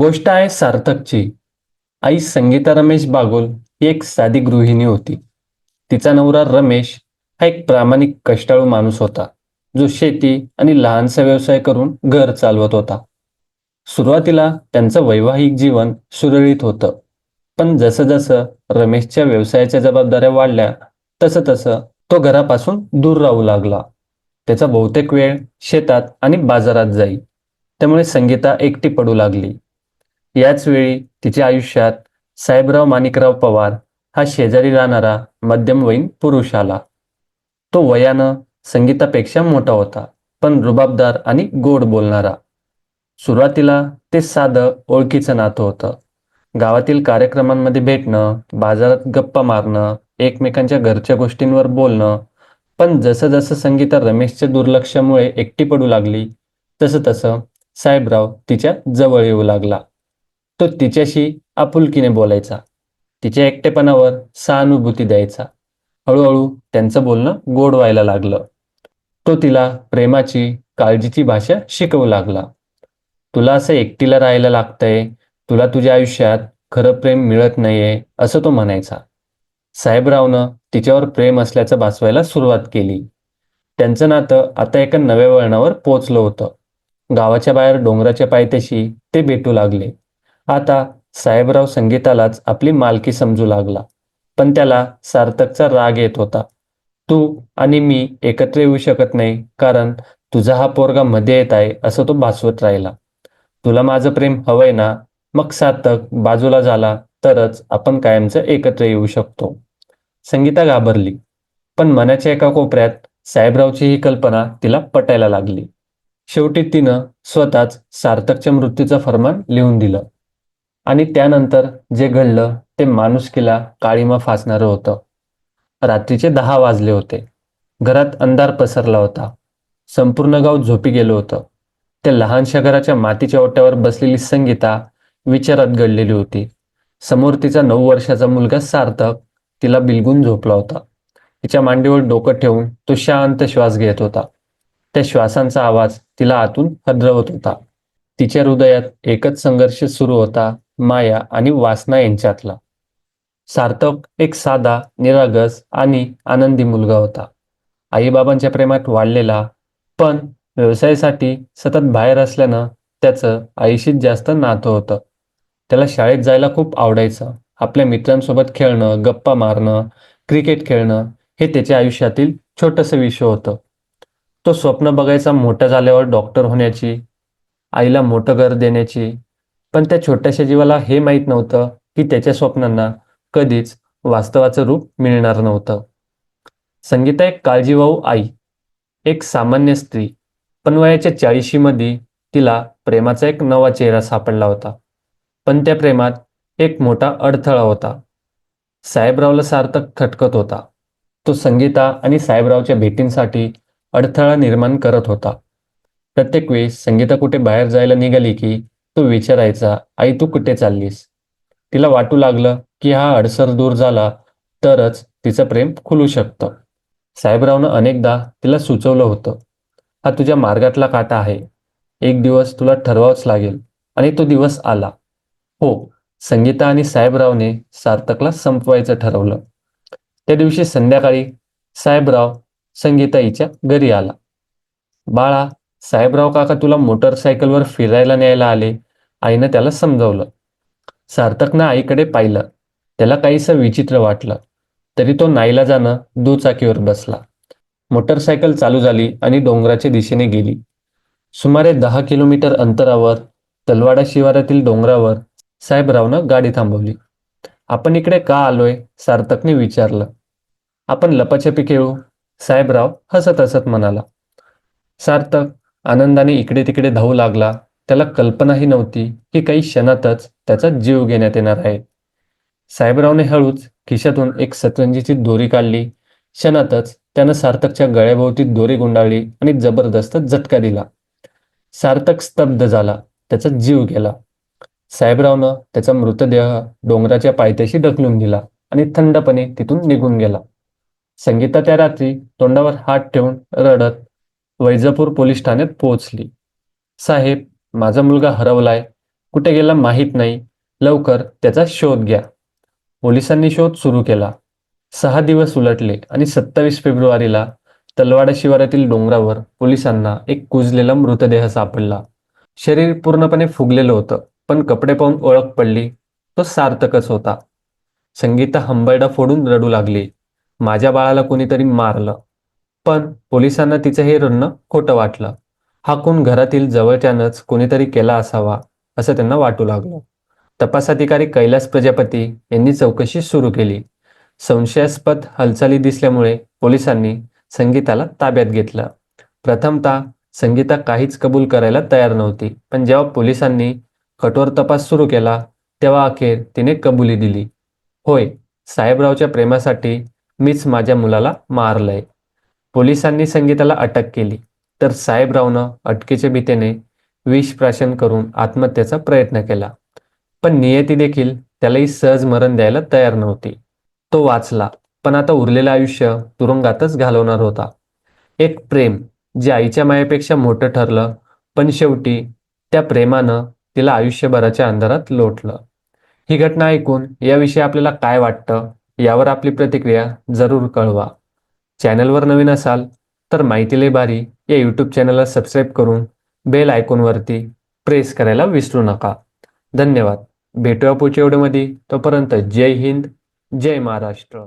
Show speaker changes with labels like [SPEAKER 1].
[SPEAKER 1] गोष्ट आहे सार्थकची. आई संगीता रमेश बागुल ही एक साधी गृहिणी होती. तिचा नवरा रमेश हा एक प्रामाणिक कष्टाळू माणूस होता जो शेती आणि लहानसा व्यवसाय करून घर चालवत होता. सुरुवातीला त्यांचं वैवाहिक जीवन सुरळीत होतं. पण जसं जसं रमेशच्या व्यवसायाच्या जबाबदाऱ्या वाढल्या तसं तसं तो घरापासून दूर राहू लागला. त्याचा बहुतेक वेळ शेतात आणि बाजारात जाई. त्यामुळे संगीता एकटी पडू लागली. याच वेळी तिच्या आयुष्यात साहेबराव माणिकराव पवार हा शेजारी राहणारा मध्यमवयीन पुरुष आला. तो वयानं संगीतापेक्षा मोठा होता पण रुबाबदार आणि गोड बोलणारा. सुरुवातीला ते साधं ओळखीचं नातं होतं. गावातील कार्यक्रमांमध्ये भेटणं बाजारात गप्पा मारणं एकमेकांच्या घरच्या गोष्टींवर बोलणं पण जसं जसं संगीता रमेशच्या दुर्लक्षामुळे एकटी पडू लागली तसं तसं साहेबराव तिच्या जवळ येऊ लागला. तो तिच्याशी आपुलकीने बोलायचा. तिच्या एकटेपणावर सहानुभूती द्यायचा. हळूहळू त्यांचं बोलणं गोड व्हायला लागलं. तो तिला प्रेमाची काळजीची भाषा शिकवू लागला. तुला असं एकटीला राहायला लागतंय. तुला तुझ्या आयुष्यात खरं प्रेम मिळत नाहीये असं तो म्हणायचा. साहेबरावनं तिच्यावर प्रेम असल्याचं भासवायला सुरुवात केली. त्यांचं नातं आता एका नव्या वळणावर पोचलं होतं. गावाच्या बाहेर डोंगराच्या पायथ्याशी ते भेटू लागले. आता साहेबराव संगीतालाच आपली मालकी समजू लागला. पण त्याला सार्थकचा राग येत होता. तू आणि मी एकत्र येऊ शकत नाही कारण तुझा हा पोरगा मध्ये येत आहे असं तो भासवत राहिला. तुला माझं प्रेम हवंय ना मग सार्थक बाजूला झाला तरच आपण कायमचं एकत्र येऊ शकतो. संगीता घाबरली. पण मनाच्या एका कोपऱ्यात साहेबरावची ही कल्पना तिला पटायला लागली. शेवटी तिनं स्वतःच सार्थकच्या मृत्यूचं फरमान लिहून दिलं. आणि त्यानंतर जे घडलं ते माणुसकीला काळीमा फासणारं होतं. रात्रीचे दहा वाजले होते. घरात अंधार पसरला होता. संपूर्ण गाव झोपी गेलं होतं. त्या लहानशा घराच्या मातीच्या ओट्यावर बसलेली संगीता विचारात घडलेली होती. समोर तिचा नऊ वर्षाचा मुलगा सार्थक तिला बिलगून झोपला होता. तिच्या मांडीवर डोकं ठेवून तो शांत श्वास घेत होता. त्या श्वासांचा आवाज तिला आतून हदरवत होता. तिच्या हृदयात एकच संघर्ष सुरू होता. माया आणि वासना यांच्यातला. सार्थक एक साधा निरागस आणि आनंदी मुलगा होता. आईबाबांच्या प्रेमात वाढलेला पण व्यवसायासाठी सतत बाहेर असल्यानं त्याचं आईशीच जास्त नातं होतं. त्याला शाळेत जायला खूप आवडायचं. आपल्या मित्रांसोबत खेळणं गप्पा मारणं क्रिकेट खेळणं हे त्याच्या आयुष्यातील छोटंसं विषय होतं. तो स्वप्न बघायचा मोठं झाल्यावर डॉक्टर होण्याची आईला मोठं घर देण्याची पण त्या छोट्याशा जीवाला हे माहीत नव्हतं की त्याच्या स्वप्नांना कधीच वास्तवाचं रूप मिळणार नव्हतं. संगीता एक काळजीवाहू आई एक सामान्य स्त्री पण वयाच्या चाळीशीमध्ये तिला प्रेमाचा एक नवा चेहरा सापडला होता. पण त्या प्रेमात एक मोठा अडथळा होता. साहेबरावला सार्थक खटकत होता. तो संगीता आणि साहेबरावच्या भेटींसाठी अडथळा निर्माण करत होता. प्रत्येक वेळी संगीता कुठे बाहेर जायला निघाली की तो विचारायचा आई तू कुठे चाललीस? तिला वाटू लागलं की हा अडसर दूर झाला तरच तिचं प्रेम खुलू शकतं. साहेबरावनं अनेकदा तिला सुचवलं होतं हा तुझ्या मार्गातला काटा आहे. एक दिवस तुला ठरवावंच लागेल आणि तो दिवस आला. हो संगीता आणि साहेबरावने सार्थकला संपवायचं ठरवलं. त्या दिवशी संध्याकाळी साहेबराव संगीताईच्या घरी आला. बाळा साहेबराव काका तुला मोटरसायकलवर फिरायला न्यायला आले. आईनं त्याला समजावलं. सार्थकनं आईकडे पाहिलं. त्याला काहीसं विचित्र वाटलं. तरी तो नाईला जाणं दुचाकीवर बसला. मोटरसायकल चालू झाली आणि डोंगराच्या दिशेने गेली. सुमारे दहा किलोमीटर अंतरावर तलवाडा शिवारातील डोंगरावर साहेबरावनं गाडी थांबवली. आपण इकडे का आलोय? सार्थकने विचारलं. आपण लपाछपी खेळू साहेबराव हसत हसत म्हणाला. सार्थक आनंदाने इकडे तिकडे धावू लागला. त्याला कल्पनाही नव्हती की काही क्षणातच त्याचा जीव घेण्यात येणार आहे. साहेबरावने हळूच खिशातून एक सतरंजीची दोरी काढली. क्षणातच त्यानं सार्थकच्या गळ्याभोवती दोरी गुंडाळली आणि जबरदस्त झटका दिला. सार्थक स्तब्ध झाला त्याचा जीव गेला. साहेबरावनं त्याचा मृतदेह डोंगराच्या पायथ्याशी ढकलून दिला आणि थंडपणे तिथून निघून गेला. संगीता त्या रात्री तोंडावर हात ठेवून रडत वैजापूर पोलीस ठाण्यात पोहोचली. साहेब माझा मुलगा हरवलाय कुठे गेला माहीत नाही. लवकर त्याचा शोध घ्या. पोलिसांनी शोध सुरू केला. सहा दिवस उलटले आणि सत्तावीस फेब्रुवारीला तलवाडा शिवारातील डोंगरावर पोलिसांना एक कुजलेला मृतदेह सापडला. शरीर पूर्णपणे फुगलेलं होतं पण कपडे पाहून ओळख पडली. तो सार्थकच होता. संगीता हंबरडा फोडून रडू लागली. माझ्या बाळाला कोणीतरी मारलं. पण पोलिसांना तिचं हे रडणं खोटं वाटलं. हा खून घरातील जवळच्यानंच कोणीतरी केला असावा असं त्यांना वाटू लागलं. तपास अधिकारी कैलास प्रजापती यांनी चौकशी सुरू केली. संशयास्पद हालचाली दिसल्यामुळे पोलिसांनी संगीताला ताब्यात घेतलं. प्रथमतः संगीता काहीच कबूल करायला तयार नव्हती पण जेव्हा पोलिसांनी कठोर तपास सुरू केला तेव्हा अखेर तिने कबुली दिली. होय साहेबरावच्या प्रेमासाठी मीच माझ्या मुलाला मारलंय. पोलिसांनी संगीताला अटक केली. तर साहेबरावनं अटकेच्या भीतीने विष प्राशन करून आत्महत्येचा प्रयत्न केला. पण नियती देखील त्यालाही सहज मरण द्यायला तयार नव्हती. तो वाचला पण आता उरलेलं आयुष्य तुरुंगातच घालवणार होता. एक प्रेम जे आईच्या मायेपेक्षा मोठं ठरलं पण शेवटी त्या प्रेमानं तिला आयुष्यभराच्या अंधारात लोटलं. ही घटना ऐकून याविषयी आपल्याला काय वाटतं यावर आपली प्रतिक्रिया जरूर कळवा. चॅनलवर नवीन असाल तर माहिती बारी या यूट्यूब चॅनलला सबस्क्राईब करून बेल आयकॉनवरती प्रेस करायला विसरू नका. धन्यवाद. भेटूया पुढच्या एवढ्यामध्ये तोपर्यंत जय हिंद जय महाराष्ट्र.